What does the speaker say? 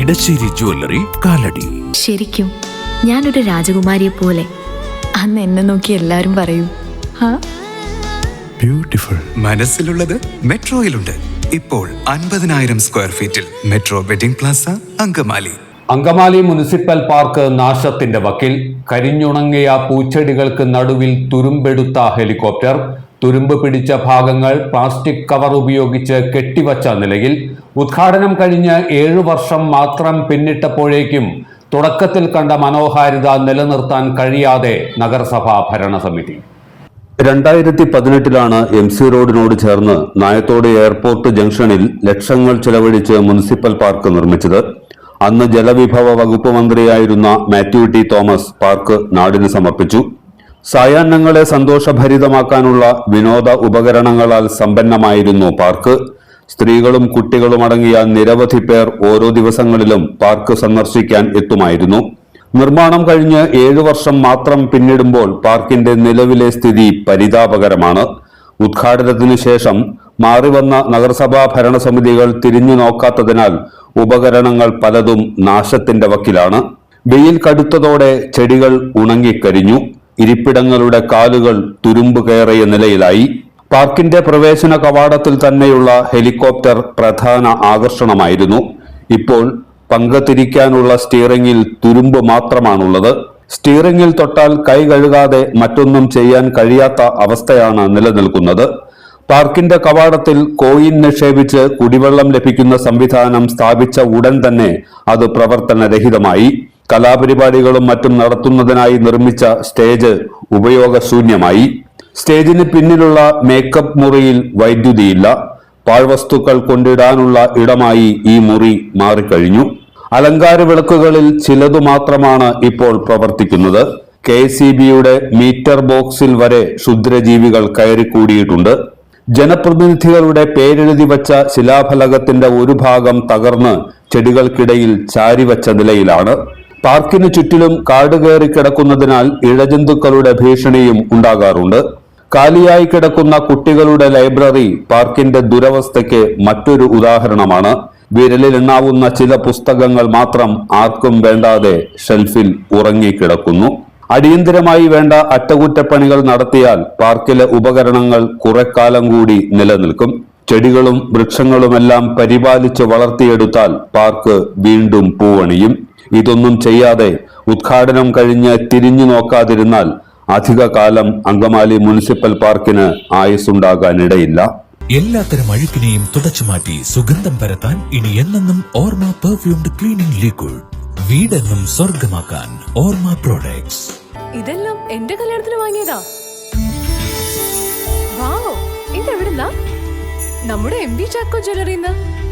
Edasseri jewellery Kalady. ശരിക്കും ഞാനൊരു രാജകുമാരിയെ പോലെ. അന്ന് എന്നെ നോക്കി എല്ലാരും പറയും ബ്യൂട്ടിഫുൾ Beautiful. മനസ്സിലുള്ളത് മെട്രോയിലുണ്ട്. ഇപ്പോൾ അൻപതിനായിരം സ്ക്വയർ ഫീറ്റിൽ metro wedding plaza Angamaly. Angamaly municipal park നാശത്തിന്റെ വക്കിൽ കരിഞ്ഞുണങ്ങിയ പൂച്ചെടികൾക്ക് നടുവിൽ തുരുമ്പെടുത്ത ഹെലികോപ്റ്റർ. തുരുമ്പ് പിടിച്ച ഭാഗങ്ങൾ പ്ലാസ്റ്റിക് കവർ ഉപയോഗിച്ച് കെട്ടിവച്ച നിലയിൽ ഉദ്ഘാടനം കഴിഞ്ഞ് ഏഴു വർഷം മാത്രം പിന്നിട്ടപ്പോഴേക്കും തുടക്കത്തിൽ കണ്ട മനോഹാരിത നിലനിർത്താൻ കഴിയാതെ നഗരസഭാ ഭരണസമിതി. രണ്ടായിരത്തി പതിനെട്ടിലാണ് എം സി റോഡിനോട് ചേർന്ന് നായത്തോട് എയർപോർട്ട് ജംഗ്ഷനിൽ ലക്ഷങ്ങൾ ചെലവഴിച്ച് മുനിസിപ്പൽ പാർക്ക് നിർമ്മിച്ചത്. അന്ന് ജലവിഭവ വകുപ്പ് മന്ത്രിയായിരുന്ന മാത്യു ടി തോമസ് പാർക്ക് നാടിന് സമർപ്പിച്ചു. സായാഹ്നങ്ങളെ സന്തോഷഭരിതമാക്കാനുള്ള വിനോദ ഉപകരണങ്ങളാൽ സമ്പന്നമായിരുന്നു പാർക്ക്. സ്ത്രീകളും കുട്ടികളും അടങ്ങിയ നിരവധി പേർ ഓരോ ദിവസങ്ങളിലും പാർക്ക് സന്ദർശിക്കാൻ എത്തുമായിരുന്നു. നിർമ്മാണം കഴിഞ്ഞ് ഏഴു വർഷം മാത്രം പിന്നിടുമ്പോൾ പാർക്കിന്റെ നിലവിലെ സ്ഥിതി പരിതാപകരമാണ്. ഉദ്ഘാടനത്തിനു ശേഷം മാറിവന്ന നഗരസഭാ ഭരണസമിതികൾ തിരിഞ്ഞു നോക്കാത്തതിനാൽ ഉപകരണങ്ങൾ പലതും നാശത്തിന്റെ വക്കിലാണ്. വെയിൽ കടുത്തതോടെ ചെടികൾ ഉണങ്ങിക്കരിഞ്ഞു. ഇരിപ്പിടങ്ങളുടെ കാലുകൾ തുരുമ്പ് കയറിയ നിലയിലായി. പാർക്കിന്റെ പ്രവേശന കവാടത്തിൽ തന്നെയുള്ള ഹെലികോപ്റ്റർ പ്രധാന ആകർഷണമായിരുന്നു. ഇപ്പോൾ പങ്കത്തിരിക്കാനുള്ള സ്റ്റിയറിംഗിൽ തുരുമ്പ് മാത്രമാണുള്ളത്. സ്റ്റിയറിംഗിൽ തൊട്ടാൽ കൈ കഴുകാതെ മറ്റൊന്നും ചെയ്യാൻ കഴിയാത്ത അവസ്ഥയാണ് നിലനിൽക്കുന്നത്. പാർക്കിന്റെ കവാടത്തിൽ കോയിൻ നിക്ഷേപിച്ച് കുടിവെള്ളം ലഭിക്കുന്ന സംവിധാനം സ്ഥാപിച്ച ഉടൻ തന്നെ അത് പ്രവർത്തനരഹിതമായി. കലാപരിപാടികളും മറ്റും നടത്തുന്നതിനായി നിർമ്മിച്ച സ്റ്റേജ് ഉപയോഗശൂന്യമായി. സ്റ്റേജിന് പിന്നിലുള്ള മേക്കപ്പ് മുറിയിൽ വൈദ്യുതിയില്ല. പാഴ്വസ്തുക്കൾ കൊണ്ടിടാനുള്ള ഇടമായി ഈ മുറി മാറിക്കഴിഞ്ഞു. അലങ്കാര വിളക്കുകളിൽ ചിലതു മാത്രമാണ് ഇപ്പോൾ പ്രവർത്തിക്കുന്നത്. കെ സി ബിയുടെ മീറ്റർ ബോക്സിൽ വരെ ക്ഷുദ്രജീവികൾ കയറിക്കൂടിയിട്ടുണ്ട്. ജനപ്രതിനിധികളുടെ പേരെഴുതി വച്ച ശിലാഫലകത്തിന്റെ ഒരു ഭാഗം തകർന്ന് ചെടികൾക്കിടയിൽ ചാരിവച്ച നിലയിലാണ്. പാർക്കിന് ചുറ്റിലും കാട് കയറി കിടക്കുന്നതിനാൽ ഇഴജന്തുക്കളുടെ ഭീഷണിയും ഉണ്ടാകാറുണ്ട്. കാലിയായി കിടക്കുന്ന കുട്ടികളുടെ ലൈബ്രറി പാർക്കിന്റെ ദുരവസ്ഥയ്ക്ക് മറ്റൊരു ഉദാഹരണമാണ്. വിരലിലെണ്ണാവുന്ന ചില പുസ്തകങ്ങൾ മാത്രം ആർക്കും വേണ്ടാതെ ഷെൽഫിൽ ഉറങ്ങിക്കിടക്കുന്നു. അടിയന്തിരമായി വേണ്ട അറ്റകുറ്റപ്പണികൾ നടത്തിയാൽ പാർക്കിലെ ഉപകരണങ്ങൾ കുറെക്കാലം കൂടി നിലനിൽക്കും. ചെടികളും വൃക്ഷങ്ങളുമെല്ലാം പരിപാലിച്ച് വളർത്തിയെടുത്താൽ പാർക്ക് വീണ്ടും പൂവണിയും. ഇതൊന്നും ചെയ്യാതെ ഉദ്ഘാടനം കഴിഞ്ഞ് തിരിഞ്ഞു നോക്കാതിരുന്നാൽ അധിക കാലം അങ്കമാലി മുനിസിപ്പൽ പാർക്കിന് ആയുസ്സുണ്ടാകാനിടയില്ല. എല്ലാത്തരം അഴുക്കിനെയും തുടച്ചു മാറ്റി സുഗന്ധം പരത്താൻ ഇനി എന്നെന്നും ഓർമ്മ പെർഫ്യൂംഡ് ക്ലീനിംഗ് ലിക്വിഡ് വീടെന്നും സ്വർഗമാക്കാൻ ഓർമ്മ പ്രോഡക്ട്സ് ഇതെല്ലാം എന്റെ കല്യാണത്തിന് വാങ്ങിയതാ. വാവ് ഇതെവിടുന്നാ? നമ്മുടെ എം ബി ചാക്കോ ജ്വല്ലറിന്ന്